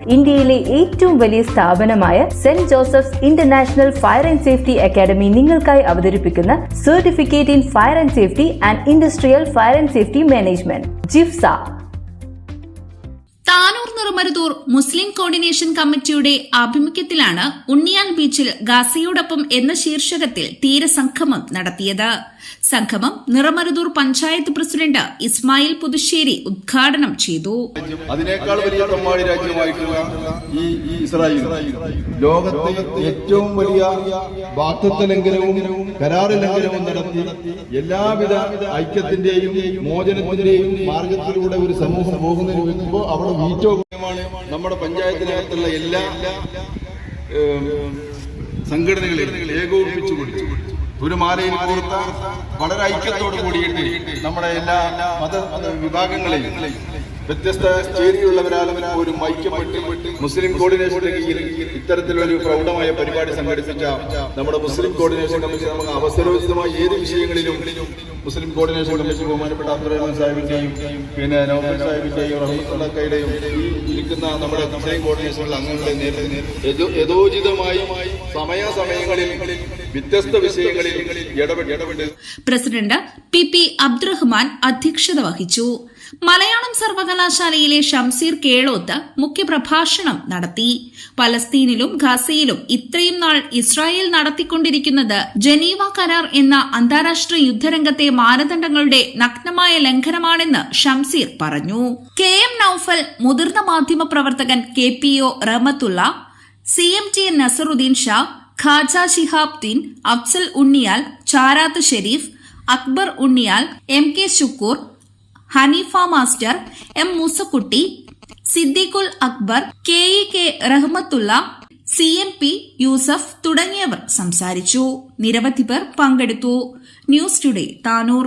ഇന്ത്യയിലെ ഏറ്റവും വലിയ സ്ഥാപനമായ saint Joseph's international fire and safety academy നിങ്ങൾക്കായി അവതരിപ്പിക്കുന്ന certificate in fire and safety and industrial fire and safety management JIFSA. Niramaruthur Muslim coordination കമ്മിറ്റിയുടെ ആഭിമുഖ്യത്തിലാണ് ഉണ്ണിയാൽ ബീച്ചിൽ ഗാസയോടൊപ്പം എന്ന ശീർഷകത്തിൽ തീരസംഗമം നടത്തിയത്. സംഗമം നിറമരുതൂർ പഞ്ചായത്ത് പ്രസിഡന്റ് ഇസ്മായിൽ പുതുശ്ശേരി ഉദ്ഘാടനം ചെയ്തു. അതിനേക്കാൾ വലിയ തമ്മാടി രാജ്യമായിട്ടുള്ള ഈ ഇസ്രായേൽ. ലോകത്തെ ഏറ്റവും വലിയ വാക്തത്വ ലംഘനവും നടത്തി എല്ലാവിധ ഐക്യത്തിന്റെയും മോചനത്തിന്റെയും മാർഗത്തിലൂടെ ഒരു സമൂഹം പോകുന്നതിന് വെക്കുമ്പോൾ അവിടെ വീറ്റോ നമ്മുടെ പഞ്ചായത്തിനകത്തുള്ള എല്ലാ സംഘടനകളെ ഏകോപിപ്പിച്ചു കൊടുത്തു ഒരു മാലയിൽ കോർത്ത വളരെ ഐക്യത്തോട് കൂടിയിട്ട് നമ്മുടെ എല്ലാ മത വിഭാഗങ്ങളെയും വ്യത്യസ്ത ചേരിയുള്ളവരാലും ഒരു മൈക്കപ്പെട്ട് മുസ്ലിം കോർഡിനേഷന്റെ കീഴിൽ ഇത്തരത്തിലൊരു പ്രൗഢമായ പരിപാടി സംഘടിപ്പിച്ച നമ്മുടെ മുസ്ലിം കോർഡിനേഷൻ കമ്മിറ്റി നമുക്ക് അവസരോചിതമായ ഏത് വിഷയങ്ങളിലും മുസ്ലിം കോർഡിനേഷൻ കമ്മിറ്റി ബഹുമാനപ്പെട്ട അബ്ദുറഹ്മാൻ സാഹിബിന്റെയും പിന്നെ നോബൽ സാഹിബിന്റെയും റഹ്മത്തുള്ളക്കയുടെയും ഈ ഇരിക്കുന്ന നമ്മുടെ മുസ്ലിം കോർഡിനേഷനുള്ള അംഗങ്ങളെ യഥോ- യഥോചിതമായി സമയാസമയങ്ങളിൽ വ്യത്യസ്ത വിഷയങ്ങളിൽ പ്രസിഡന്റ് പി പി അബ്ദുറഹ്മാൻ അധ്യക്ഷത വഹിച്ചു. മലയാളം സർവകലാശാലയിലെ ഷംസീർ കേളോത്ത് മുഖ്യപ്രഭാഷണം നടത്തി. പലസ്തീനിലും ഗാസയിലും ഇത്രയും നാൾ ഇസ്രായേൽ നടത്തിക്കൊണ്ടിരിക്കുന്നത് ജനീവ കരാർ എന്ന അന്താരാഷ്ട്ര യുദ്ധരംഗത്തെ മാനദണ്ഡങ്ങളുടെ നഗ്നമായ ലംഘനമാണെന്ന് ഷംസീർ പറഞ്ഞു. കെ എം നൌഫൽ മുതിർന്ന മാധ്യമപ്രവർത്തകൻ K P O Rahmathulla C M T Nasaruddin Shah Khaja Shihabudeen Afsal Unniyal Charath Sharif Akbar Unniyal M K Shukkur Hanifa master M Moosakutty Siddiqul Akbar K E K Rahmathulla C M P Yusuf തുടങ്ങിയവർ സംസാരിച്ചു. നിരവധി പേർ പങ്കെടുത്തു. News today Tanur.